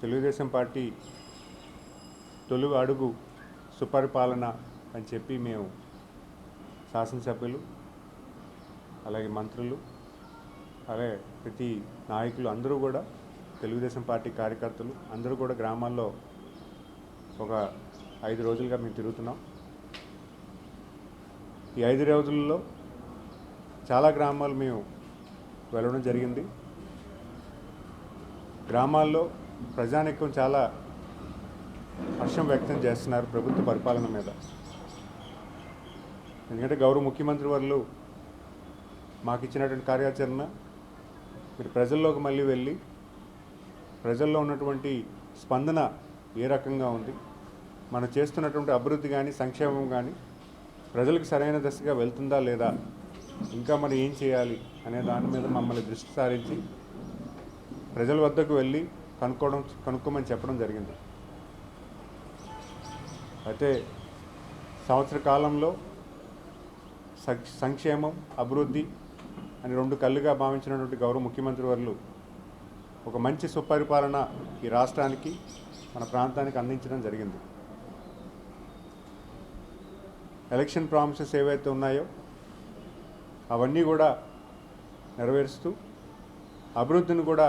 Telugu Desam party తొలుగు అడుగు సుపరిపాలన అని చెప్పి మేము శాసనసభ్యులు అలాగే మంత్రులు అలాగే ప్రతి నాయకులు అందరూ కూడా తెలుగుదేశం పార్టీ కార్యకర్తలు అందరూ కూడా గ్రామాల్లో ఒక ఐదు రోజులుగా మేము తిరుగుతున్నాం. ఈ ఐదు రోజుల్లో చాలా గ్రామాలు మేము వెళ్ళడం జరిగింది. గ్రామాల్లో ప్రజానికం చాలా హర్షం వ్యక్తం చేస్తున్నారు ప్రభుత్వ పరిపాలన మీద. ఎందుకంటే గౌరవ ముఖ్యమంత్రి వర్లు మాకు ఇచ్చినటువంటి కార్యాచరణ మీరు ప్రజల్లోకి మళ్ళీ వెళ్ళి ప్రజల్లో ఉన్నటువంటి స్పందన ఏ రకంగా ఉంది మనం చేస్తున్నటువంటి అభివృద్ధి కానీ సంక్షేమం కానీ ప్రజలకు సరైన దశగా వెళ్తుందా లేదా ఇంకా మరి ఏం చేయాలి అనే దాని మీద మమ్మల్ని దృష్టి సారించి ప్రజల వద్దకు వెళ్ళి కనుక్కోవడం కనుక్కోమని చెప్పడం జరిగింది. అయితే సంవత్సర కాలంలో సంక్షేమం అభివృద్ధి అని రెండు కళ్ళుగా భావించినటువంటి గౌరవ ముఖ్యమంత్రి వర్లు ఒక మంచి సుపరిపాలన ఈ రాష్ట్రానికి మన ప్రాంతానికి అందించడం జరిగింది. ఎలక్షన్ ప్రామిసెస్ ఏవైతే ఉన్నాయో అవన్నీ కూడా నెరవేరుస్తూ అభివృద్ధిని కూడా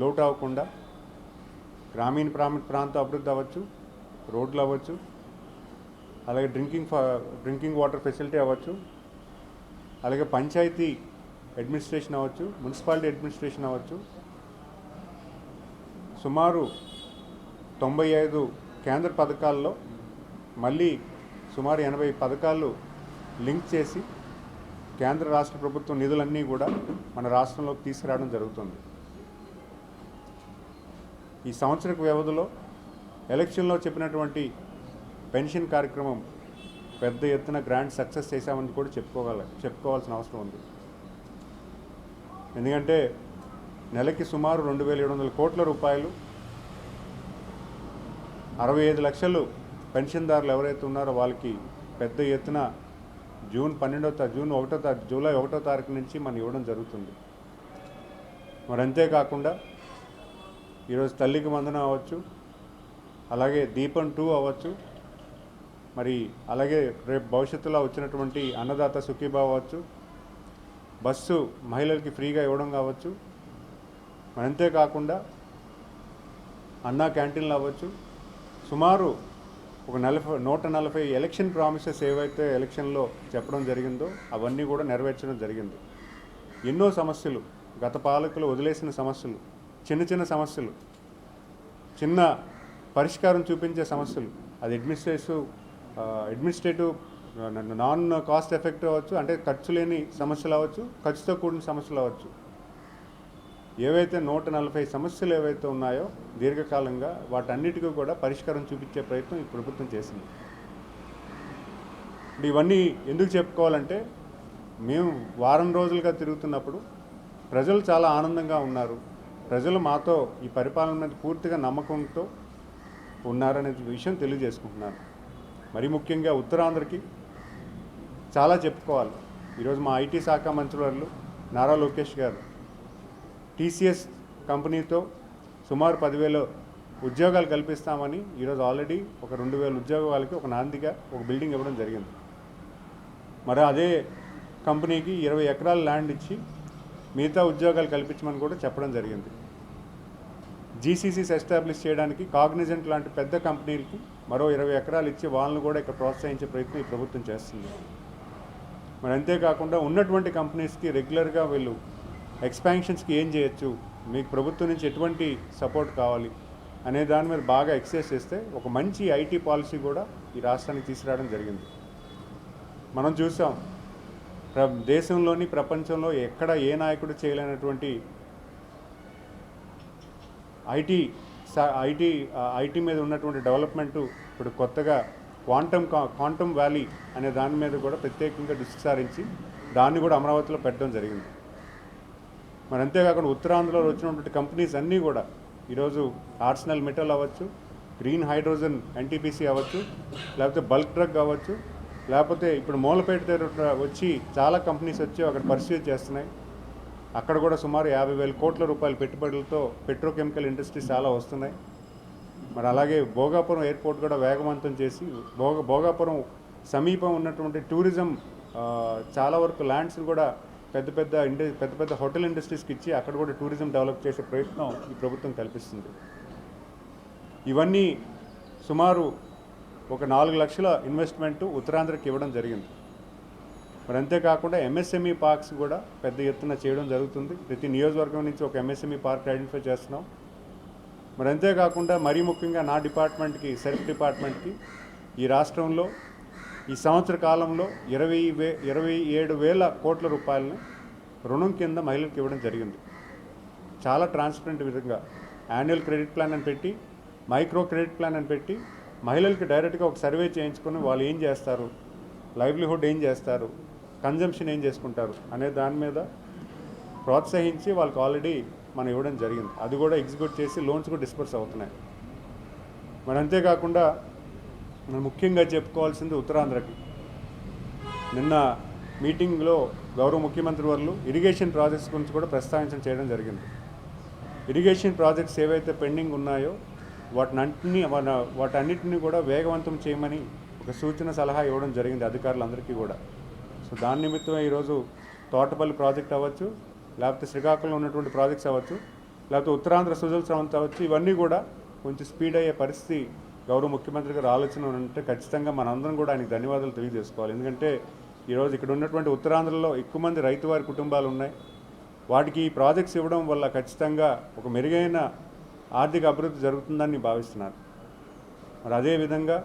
లోటు అవ్వకుండా గ్రామీణ ప్రాంత ప్రాంత అభివృద్ధి అవ్వచ్చు రోడ్లు అవ్వచ్చు అలాగే డ్రింకింగ్ డ్రింకింగ్ వాటర్ ఫెసిలిటీ అవ్వచ్చు అలాగే పంచాయతీ అడ్మినిస్ట్రేషన్ అవ్వచ్చు మున్సిపాలిటీ అడ్మినిస్ట్రేషన్ అవ్వచ్చు. సుమారు తొంభై ఐదు కేంద్ర పథకాల్లో మళ్ళీ సుమారు ఎనభై పథకాలు లింక్ చేసి కేంద్ర రాష్ట్ర ప్రభుత్వం నిధులన్నీ కూడా మన రాష్ట్రంలోకి తీసుకురావడం జరుగుతుంది. ఈ సంవత్సర వ్యవధిలో ఎలక్షన్లో చెప్పినటువంటి పెన్షన్ కార్యక్రమం పెద్ద ఎత్తున గ్రాండ్ సక్సెస్ చేశామని కూడా చెప్పుకోగల చెప్పుకోవాల్సిన అవసరం ఉంది. ఎందుకంటే నెలకి సుమారు రెండు వేల ఏడు వందల కోట్ల రూపాయలు అరవై ఐదు లక్షలు పెన్షన్దారులు ఎవరైతే ఉన్నారో వాళ్ళకి పెద్ద ఎత్తున జూన్ పన్నెండో తారీఖు జూన్ ఒకటో తారీఖు జూలై ఒకటో తారీఖు నుంచి మనం ఇవ్వడం జరుగుతుంది. మరి అంతేకాకుండా ఈరోజు తల్లికి వందనం అవ్వచ్చు అలాగే దీపం టూ అవ్వచ్చు మరి అలాగే రేపు భవిష్యత్తులో వచ్చినటువంటి అన్నదాత సుఖీభావ అవ్వచ్చు బస్సు మహిళలకి ఫ్రీగా ఇవ్వడం కావచ్చు మరి అంతేకాకుండా అన్నా క్యాంటీన్లు అవ్వచ్చు. సుమారు ఒక నలభై నూట నలభై ఎలక్షన్ ప్రామిసెస్ ఏవైతే ఎలక్షన్లో చెప్పడం జరిగిందో అవన్నీ కూడా నెరవేర్చడం జరిగింది. ఎన్నో సమస్యలు గత పాలకులు వదిలేసిన సమస్యలు చిన్న చిన్న సమస్యలు చిన్న పరిష్కారం చూపించే సమస్యలు. అది administrative administrative non cost effect అవ్వచ్చు అంటే ఖర్చు లేని సమస్యలు అవ్వచ్చు ఖర్చుతో కూడిన సమస్యలు అవ్వచ్చు. ఏవైతే నూట నలభై సమస్యలు ఏవైతే ఉన్నాయో దీర్ఘకాలంగా వాటన్నిటికీ కూడా పరిష్కారం చూపించే ప్రయత్నం ఈ ప్రభుత్వం చేసింది. ఇప్పుడు ఇవన్నీ ఎందుకు చెప్పుకోవాలంటే మేము వారం రోజులుగా తిరుగుతున్నప్పుడు ప్రజలు చాలా ఆనందంగా ఉన్నారు. ప్రజలు మాతో ఈ పరిపాలన మీద పూర్తిగా నమ్మకంతో ఉన్నారనే విషయం తెలియజేసుకుంటున్నాను. మరి ముఖ్యంగా ఉత్తరాంధ్రకి చాలా చెప్పుకోవాలి. ఈరోజు మా ఐటీ శాఖ మంత్రులు నారా లోకేష్ గారు టీసీఎస్ కంపెనీతో సుమారు పదివేల ఉద్యోగాలు కల్పిస్తామని ఈరోజు ఆల్రెడీ ఒక రెండు వేల ఉద్యోగాలకి ఒక నాందిగా ఒక బిల్డింగ్ ఇవ్వడం జరిగింది. మరి అదే కంపెనీకి ఇరవై ఎకరాల ల్యాండ్ ఇచ్చి మిగతా ఉద్యోగాలు కల్పించమని కూడా చెప్పడం జరిగింది. జీసీసీస్ ఎస్టాబ్లిష్ చేయడానికి కాగ్నిజెంట్ లాంటి పెద్ద కంపెనీలకి మరో ఇరవై ఎకరాలు ఇచ్చి వాళ్ళని కూడా ఇక్కడ ప్రోత్సహించే ప్రయత్నం ఈ ప్రభుత్వం చేస్తుంది. మరి అంతేకాకుండా ఉన్నటువంటి కంపెనీస్కి రెగ్యులర్గా వీళ్ళు ఎక్స్పాన్షన్స్కి ఏం చేయొచ్చు? మీకు ప్రభుత్వం నుంచి ఎటువంటి సపోర్ట్ కావాలి? అనే దాని మీద బాగా ఎక్సైజ్ చేస్తే ఒక మంచి ఐటీ పాలసీ కూడా ఈ రాష్ట్రానికి తీసుకురావడం జరిగింది. మనం చూసాం ప్ర దేశంలోని ప్రపంచంలో ఎక్కడ ఏ నాయకుడు చేయలేనటువంటి ఐటీ ఐటీ ఐటీ మీద ఉన్నటువంటి డెవలప్మెంట్ ఇప్పుడు కొత్తగా క్వాంటమ్ క్వాంటమ్ వ్యాలీ అనే దాని మీద కూడా ప్రత్యేకంగా దృష్టి సారించి దాన్ని కూడా అమరావతిలో పెట్టడం జరిగింది. మరి అంతేకాకుండా ఉత్తరాంధ్రలో వచ్చినటువంటి కంపెనీస్ అన్నీ కూడా ఈరోజు ఆర్సనల్ మెటల్ అవ్వచ్చు గ్రీన్ హైడ్రోజన్ ఎన్టీపీసీ అవ్వచ్చు లేకపోతే బల్క్ డ్రగ్ అవ్వచ్చు లేకపోతే ఇప్పుడు మూలపేట దగ్గర వచ్చి చాలా కంపెనీస్ వచ్చి అక్కడ పర్సీవ్ చేస్తున్నాయి. అక్కడ కూడా సుమారు యాభై వేల కోట్ల రూపాయల పెట్టుబడులతో పెట్రోకెమికల్ ఇండస్ట్రీస్ చాలా వస్తున్నాయి. మరి అలాగే భోగాపురం ఎయిర్పోర్ట్ కూడా వేగవంతం చేసి భోగ భోగాపురం సమీపం ఉన్నటువంటి టూరిజం చాలా వరకు ల్యాండ్స్ని కూడా పెద్ద పెద్ద ఇండ పెద్ద పెద్ద హోటల్ ఇండస్ట్రీస్కి ఇచ్చి అక్కడ కూడా టూరిజం డెవలప్ చేసే ప్రయత్నం ఈ ప్రభుత్వం కల్పిస్తుంది. ఇవన్నీ సుమారు ఒక నాలుగు లక్షల ఇన్వెస్ట్మెంట్ ఉత్తరాంధ్రకి ఇవ్వడం జరిగింది. మరి అంతేకాకుండా ఎంఎస్ఎంఈ పార్క్స్ కూడా పెద్ద ఎత్తున చేయడం జరుగుతుంది. ప్రతి నియోజకవర్గం నుంచి ఒక ఎంఎస్ఎంఈ పార్క్ ఐడెంటిఫై చేస్తున్నాం. మరి అంతేకాకుండా మరీ ముఖ్యంగా నా డిపార్ట్మెంట్కి సెల్ఫ్ డిపార్ట్మెంట్కి ఈ రాష్ట్రంలో ఈ సంవత్సర కాలంలో ఇరవై వే ఇరవై ఏడు వేల కోట్ల రూపాయలని రుణం కింద మహిళలకు ఇవ్వడం జరిగింది. చాలా ట్రాన్స్పరెంట్ విధంగా. యాన్యువల్ క్రెడిట్ ప్లాన్ అని పెట్టి మైక్రో క్రెడిట్ ప్లాన్ అని పెట్టి మహిళలకి డైరెక్ట్గా ఒక సర్వే చేయించుకొని వాళ్ళు ఏం చేస్తారు? లైవ్లీహుడ్ ఏం చేస్తారు? కన్జంప్షన్ ఏం చేసుకుంటారు? అనే దాని మీద ప్రోత్సహించి వాళ్ళకి ఆల్రెడీ మనం ఇవ్వడం జరిగింది. అది కూడా ఎగ్జిక్యూట్ చేసి లోన్స్ కూడా డిస్పర్స్ అవుతున్నాయి. మరి అంతేకాకుండా మనం ముఖ్యంగా చెప్పుకోవాల్సింది ఉత్తరాంధ్రకి. నిన్న మీటింగ్లో గౌరవ ముఖ్యమంత్రి వర్లు ఇరిగేషన్ ప్రాజెక్ట్స్ గురించి కూడా ప్రస్తావించడం చేయడం జరిగింది. ఇరిగేషన్ ప్రాజెక్ట్స్ ఏవైతే పెండింగ్ ఉన్నాయో వాటిని వాటన్నిటిని కూడా వేగవంతం చేయమని ఒక సూచన సలహా ఇవ్వడం జరిగింది అధికారులందరికీ కూడా. సో దాని నిమిత్తం ఈరోజు తోటపల్లి ప్రాజెక్ట్ అవ్వచ్చు లేకపోతే శ్రీకాకుళంలో ఉన్నటువంటి ప్రాజెక్ట్స్ అవ్వచ్చు లేకపోతే ఉత్తరాంధ్ర సుజల స్రవంతి అవ్వచ్చు ఇవన్నీ కూడా కొంచెం స్పీడ్ అయ్యే పరిస్థితి గౌరవ ముఖ్యమంత్రి గారి ఆలోచన ఉంటే ఖచ్చితంగా మనందరం కూడా ఆయనకి ధన్యవాదాలు తెలియజేసుకోవాలి. ఎందుకంటే ఈరోజు ఇక్కడ ఉన్నటువంటి ఉత్తరాంధ్రలో ఎక్కువ మంది రైతు వారి కుటుంబాలు ఉన్నాయి. వాటికి ఈ ప్రాజెక్ట్స్ ఇవ్వడం వల్ల ఖచ్చితంగా ఒక మెరుగైన ఆర్థిక అభివృద్ధి జరుగుతుందని భావిస్తున్నారు. భావిస్తున్నాను మరి అదేవిధంగా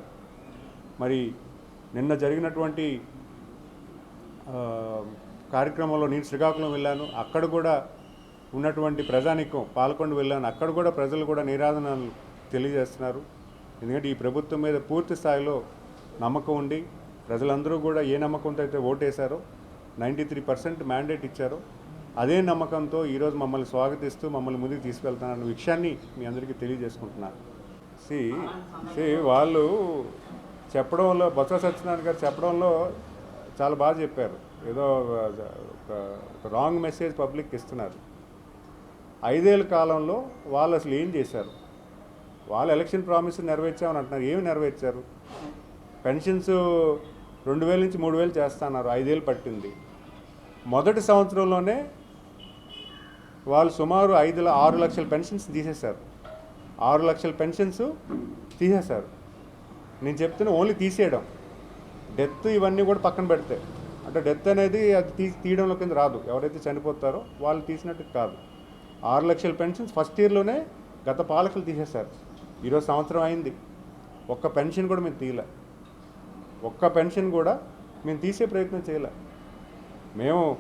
మరి నిన్న జరిగినటువంటి కార్యక్రమంలో నేను శ్రీకాకుళం వెళ్ళాను. అక్కడ కూడా ఉన్నటువంటి ప్రజానికం పాల్గొండు వెళ్ళాను. అక్కడ కూడా ప్రజలు కూడా నిరాధనలు తెలియజేస్తున్నారు. ఎందుకంటే ఈ ప్రభుత్వం మీద పూర్తి స్థాయిలో నమ్మకం ఉండి ప్రజలందరూ కూడా ఏ నమ్మకంతో అయితే ఓటేశారో నైంటీ త్రీ పర్సెంట్ మ్యాండేట్ ఇచ్చారో అదే నమ్మకంతో ఈరోజు మమ్మల్ని స్వాగతిస్తూ మమ్మల్ని ముందుకు తీసుకెళ్తానన్న విషయాన్ని మీ అందరికీ తెలియజేసుకుంటున్నాను సి సి వాళ్ళు చెప్పడంలో బొత్స సత్యనారాయణ గారు చెప్పడంలో చాలా బాగా చెప్పారు. ఏదో ఒక రాంగ్ మెసేజ్ పబ్లిక్ ఇస్తున్నారు. ఐదేళ్ళ కాలంలో వాళ్ళు అసలు ఏం చేశారు? వాళ్ళు ఎలక్షన్ ప్రామిస్ నెరవేర్చామని అంటున్నారు. ఏమి నెరవేర్చారు? పెన్షన్స్ రెండు వేల నుంచి మూడు వేలు చేస్తున్నారు. ఐదేళ్ళు పట్టింది. మొదటి సంవత్సరంలోనే వాళ్ళు సుమారు ఐదు ఆరు లక్షల పెన్షన్స్ తీసేశారు. ఆరు లక్షల పెన్షన్స్ తీసేశారు. నేను చెప్తున్నా ఓన్లీ తీసేయడం. డెత్ ఇవన్నీ కూడా పక్కన పెడితే. అంటే డెత్ అనేది అది తీ తీయడంలో కింద రాదు. ఎవరైతే చనిపోతారో వాళ్ళు తీసినట్టు కాదు. ఆరు లక్షల పెన్షన్స్ ఫస్ట్ ఇయర్లోనే గత పాలకులు తీసేశారు. ఈరోజు సంవత్సరం అయింది. ఒక్క పెన్షన్ కూడా మేము తీయలే. ఒక్క పెన్షన్ కూడా మేము తీసే ప్రయత్నం చేయలే. మేము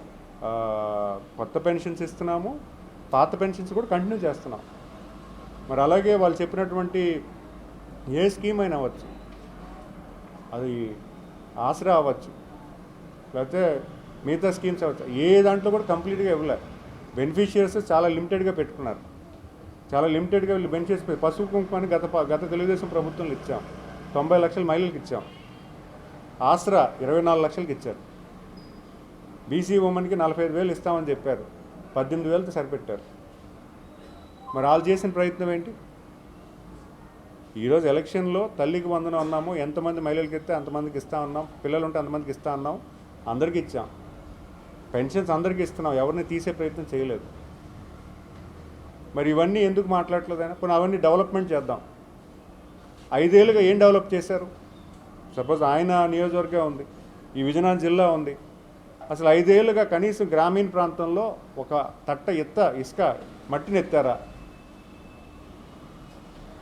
కొత్త పెన్షన్స్ ఇస్తున్నాము. పాత పెన్షన్స్ కూడా కంటిన్యూ చేస్తున్నాం. మరి అలాగే వాళ్ళు చెప్పినటువంటి ఏ స్కీమ్ అయినా అవ్వచ్చు. అది ఆసరా అవ్వచ్చు. లేకపోతే మిగతా స్కీమ్స్ అవ్వచ్చు. ఏ దాంట్లో కూడా కంప్లీట్గా ఇవ్వలే. బెనిఫిషియర్స్ చాలా లిమిటెడ్గా పెట్టుకున్నారు. చాలా లిమిటెడ్గా వీళ్ళు బెనిఫిషియర్స్ పసుపు కుంకుమని గత గత తెలుగుదేశం ప్రభుత్వంలో ఇచ్చాం. తొంభై లక్షల మహిళలకు ఇచ్చాం. ఆసరా ఇరవై నాలుగు లక్షలకి ఇచ్చారు. బీసీ ఉమెన్కి నలభై ఐదు వేలు ఇస్తామని చెప్పారు. పద్దెనిమిది వేలతో సరిపెట్టారు. మరి వాళ్ళు చేసిన ప్రయత్నం ఏంటి? ఈరోజు ఎలక్షన్లో తల్లికి వందనం అన్నాము ఎంతమంది మహిళలకి ఇస్తే అంతమందికి ఇస్తా ఉన్నాం పిల్లలు ఉంటే అంతమందికి ఇస్తా ఉన్నాం అందరికీ ఇచ్చాం. పెన్షన్స్ అందరికీ ఇస్తున్నాం ఎవరిని తీసే ప్రయత్నం చేయలేదు. మరి ఇవన్నీ ఎందుకు మాట్లాడట్లేదు అయినా పోనీ అవన్నీ డెవలప్మెంట్ చేద్దాం. ఐదేళ్ళుగా ఏం డెవలప్ చేశారు? సపోజ్ ఆయన నియోజకవర్గం ఉంది ఈ విజయనగరం జిల్లా ఉంది అసలు ఐదేళ్ళుగా కనీసం గ్రామీణ ప్రాంతంలో ఒక తట్ట ఎత్త ఇసుక మట్టిని ఎత్తారా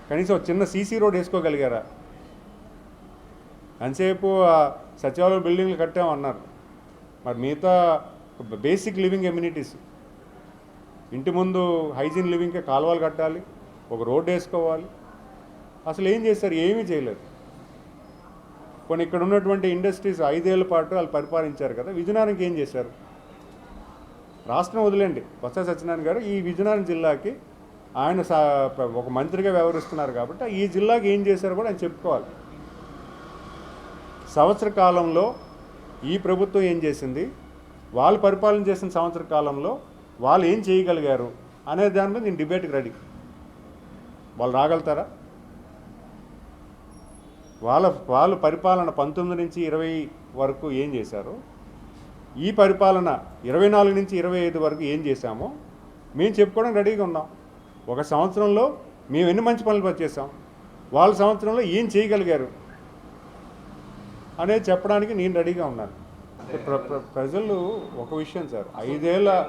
కనీసం చిన్న సీసీ రోడ్ వేసుకోగలిగారా? అంతసేపు సచివాలయం బిల్డింగ్లు కట్టామన్నారు మరి మిగతా బేసిక్ లివింగ్ ఎమ్యూనిటీస్ ఇంటి ముందు హైజీన్ లివింగ్కి కాలువలు కట్టాలి ఒక రోడ్డు వేసుకోవాలి. అసలు ఏం చేశారు? ఏమీ చేయలేదు. కొన్ని ఇక్కడ ఉన్నటువంటి ఇండస్ట్రీస్ ఐదేళ్ళ పాటు వాళ్ళు పరిపాలించారు కదా విజయనగరంకి ఏం చేశారు? రాష్ట్రం వదిలేండి. బొత్స సత్యనారాయణ గారు ఈ విజయనగరం జిల్లాకి ఆయన ఒక మంత్రిగా వ్యవహరిస్తున్నారు కాబట్టి ఈ జిల్లాకి ఏం చేశారో కూడా ఆయన చెప్పుకోవాలి. సంవత్సర కాలంలో ఈ ప్రభుత్వం ఏం చేసింది? వాళ్ళు పరిపాలన చేసిన సంవత్సర కాలంలో వాళ్ళు ఏం చేయగలిగారు? అనే దాని మీద నేను డిబేట్కి రెడీ. వాళ్ళు రాగలుగుతారా? వాళ్ళ వాళ్ళు పరిపాలన పంతొమ్మిది నుంచి ఇరవై వరకు ఏం చేశారు? ఈ పరిపాలన ఇరవై నాలుగు నుంచి ఇరవై ఐదు వరకు ఏం చేశామో మేము చెప్పుకోవడం రెడీగా ఉన్నాం. ఒక సంవత్సరంలో మేము ఎన్ని మంచి పనులు చేసాం వాళ్ళ సంవత్సరంలో ఏం చేయగలిగారు? అనేది చెప్పడానికి నేను రెడీగా ఉన్నాను. ప్ర- ప్ర- ప్రజలు ఒక విషయం సార్ ఐదేళ్ళ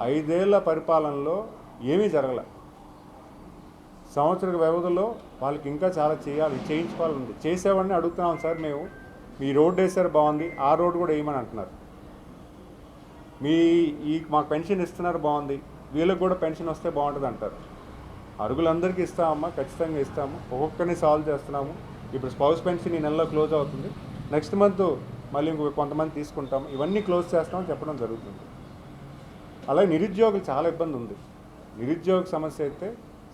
ఐదేళ్ళ పరిపాలనలో ఏమీ జరగలే. సంవత్సర వ్యవధిలో వాళ్ళకి ఇంకా చాలా చేయాలి చేయించుకోవాలి ఉంది చేసేవాడిని అడుగుతున్నాం సార్ మేము. మీ రోడ్డు వేసారు బాగుంది? ఆ రోడ్డు కూడా వేయమని అంటున్నారు. మీ ఈ మాకు పెన్షన్ ఇస్తున్నారు బాగుంది. వీళ్ళకి కూడా పెన్షన్ వస్తే బాగుంటుంది అంటారు. అరుగులందరికీ ఇస్తామమ్మా ఖచ్చితంగా ఇస్తాము. ఒక్కొక్కరిని సాల్వ్ చేస్తున్నాము. ఇప్పుడు స్పౌస్ పెన్షన్ ఈ నెలలో క్లోజ్ అవుతుంది. నెక్స్ట్ మంత్ మళ్ళీ ఇంకొక కొంతమంది తీసుకుంటాము. ఇవన్నీ క్లోజ్ చేస్తామని చెప్పడం జరుగుతుంది. అలాగే నిరుద్యోగులు చాలా ఇబ్బంది ఉంది. నిరుద్యోగ సమస్య అయితే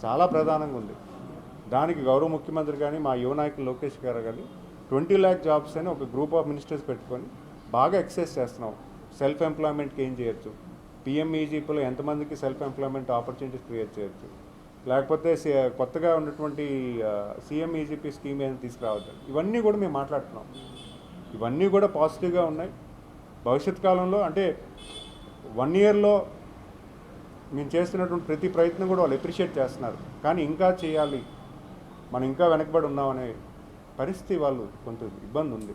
చాలా ప్రధానంగా ఉంది. దానికి గౌరవ ముఖ్యమంత్రి కానీ మా యువ నాయకులు లోకేష్ గారు కానీ ట్వంటీ ల్యాక్ జాబ్స్ అని ఒక గ్రూప్ ఆఫ్ మినిస్టర్స్ పెట్టుకొని బాగా ఎక్సైజ్ చేస్తున్నాం. సెల్ఫ్ ఎంప్లాయ్మెంట్కి ఏం చేయొచ్చు? పిఎంఈజీపీలో ఎంతమందికి సెల్ఫ్ ఎంప్లాయ్మెంట్ ఆపర్చునిటీస్ క్రియేట్ చేయొచ్చు? లేకపోతే కొత్తగా ఉన్నటువంటి సిఎంఈజీపీ స్కీమ్ ఏమైనా తీసుకురావద్దు ఇవన్నీ కూడా మేము మాట్లాడుతున్నాం. ఇవన్నీ కూడా పాజిటివ్గా ఉన్నాయి. భవిష్యత్ కాలంలో అంటే వన్ ఇయర్లో మేము చేస్తున్నటువంటి ప్రతి ప్రయత్నం కూడా వాళ్ళు అప్రిషియేట్ చేస్తున్నారు. కానీ ఇంకా చేయాలి. మనం ఇంకా వెనకబడి ఉన్నామనే పరిస్థితి వాళ్ళు కొంత ఇబ్బంది ఉంది.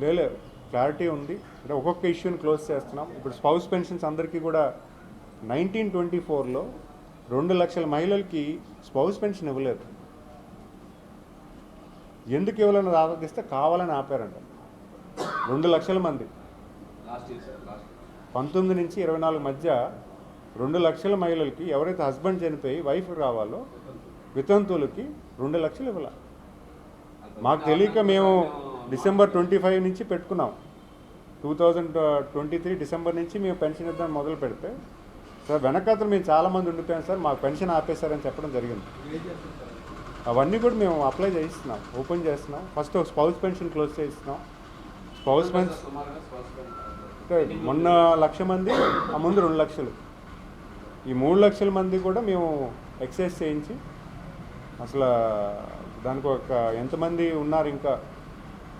లేలే క్లారిటీ ఉంది. అంటే ఒక్కొక్క ఇష్యూని క్లోజ్ చేస్తున్నాం. ఇప్పుడు స్పౌస్ పెన్షన్స్ అందరికీ కూడా నైన్టీన్ ట్వంటీ ఫోర్లో రెండు లక్షల మహిళలకి స్పౌస్ పెన్షన్ ఇవ్వలేదు. ఎందుకు ఇవ్వాలని ఆలోచిస్తే కావాలని ఆపారంట. రెండు లక్షల మంది. పంతొమ్మిది నుంచి ఇరవై నాలుగు మధ్య రెండు లక్షల మహిళలకి ఎవరైతే హస్బెండ్ చనిపోయి వైఫ్ రావాలో వితంతువులకి రెండు లక్షలు ఇవ్వాల. మాకు తెలియక మేము డిసెంబర్ ట్వంటీ ఫైవ్ నుంచి పెట్టుకున్నాం. Two thousand twenty three December నుంచి మేము పెన్షన్ ఇద్దాం మొదలు పెడితే సార్ వెనకాతలు మేము చాలామంది ఉండిపోయాం సార్ మాకు పెన్షన్ ఆపేశారని చెప్పడం జరిగింది. అవన్నీ కూడా మేము అప్లై చేయిస్తున్నాం ఓపెన్ చేస్తున్నాం. First spouse pension close చేయిస్తున్నాం. Spouse pension. మొన్న లక్ష మంది ఆ ముందు రెండు లక్షలు. ఈ మూడు లక్షల మంది కూడా మేము ఎక్సైజ్ చేయించి అసలు దానికి ఒక ఎంతమంది ఉన్నారు ఇంకా?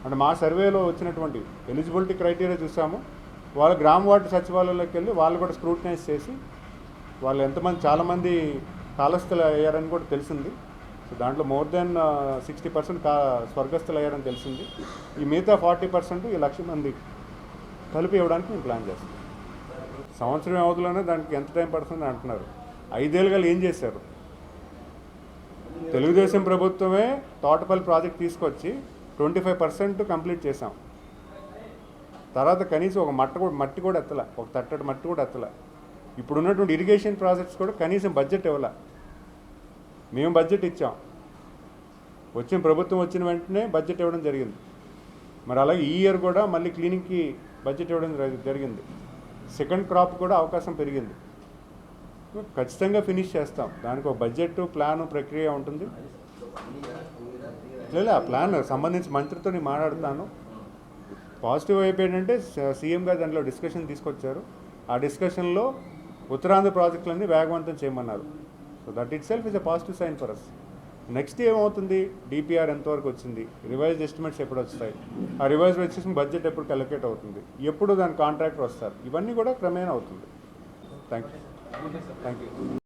అంటే మా సర్వేలో వచ్చినటువంటి ఎలిజిబిలిటీ క్రైటీరియా చూసాము. వాళ్ళు గ్రామ వార్డు సచివాలయంలోకి వెళ్ళి వాళ్ళు కూడా స్క్రూటనైజ్ చేసి వాళ్ళు ఎంతమంది చాలామంది కాలస్థులు అయ్యారని కూడా తెలిసింది. సో దాంట్లో మోర్ దెన్ సిక్స్టీ పర్సెంట్ కా స్వర్గస్థులు అయ్యారని తెలిసింది. ఈ మిగతా ఫార్టీ పర్సెంట్ ఈ లక్ష మంది కలిపి ఇవ్వడానికి మేము ప్లాన్ చేస్తాం సంవత్సరం వ్యవధిలోనే దానికి ఎంత టైం పడుతుంది అంటున్నారు. ఐదేళ్ళుగా ఏం చేశారు? తెలుగుదేశం ప్రభుత్వమే తోటపల్లి ప్రాజెక్ట్ తీసుకొచ్చి ట్వంటీ ఫైవ్ పర్సెంట్ కంప్లీట్ చేసాం తర్వాత కనీసం ఒక మట్ట కూడా మట్టి కూడా ఎత్తల ఒక తట్టడి మట్టి కూడా ఎత్తల. ఇప్పుడు ఉన్నటువంటి ఇరిగేషన్ ప్రాజెక్ట్స్ కూడా కనీసం బడ్జెట్ ఇవ్వాల. మేము బడ్జెట్ ఇచ్చాం. వచ్చిన ప్రభుత్వం వచ్చిన వెంటనే బడ్జెట్ ఇవ్వడం జరిగింది. మరి అలాగే ఈ ఇయర్ కూడా మళ్ళీ క్లీనింగ్కి బడ్జెట్ ఇవ్వడం జరిగింది. సెకండ్ క్రాప్ కూడా అవకాశం పెరిగింది. ఖచ్చితంగా ఫినిష్ చేస్తాం. దానికి ఒక బడ్జెట్ ప్లాన్ ప్రక్రియ ఉంటుంది. లేదా ఆ ప్లాన్ సంబంధించి మంత్రితో నేను మాట్లాడుతాను. పాజిటివ్ వైపు ఏంటంటే సీఎం గారు దాంట్లో డిస్కషన్ తీసుకొచ్చారు. ఆ డిస్కషన్లో ఉత్తరాంధ్ర ప్రాజెక్టులన్నీ వేగవంతం చేయమన్నారు. So that itself is a positive sign for us next ఏమవుతుంది? డిపిఆర్ ఎంతవరకు వచ్చింది? రివైజ్ ఎస్టిమేట్స్ ఎప్పుడు వస్తాయి? ఆ రివైజ్ వచ్చేసి బడ్జెట్ ఎప్పుడు అలొకేట్ అవుతుంది? ఎప్పుడు దాని కాంట్రాక్టర్ వస్తారు? ఇవన్నీ కూడా క్రమేణా అవుతుంది. Thank you thank you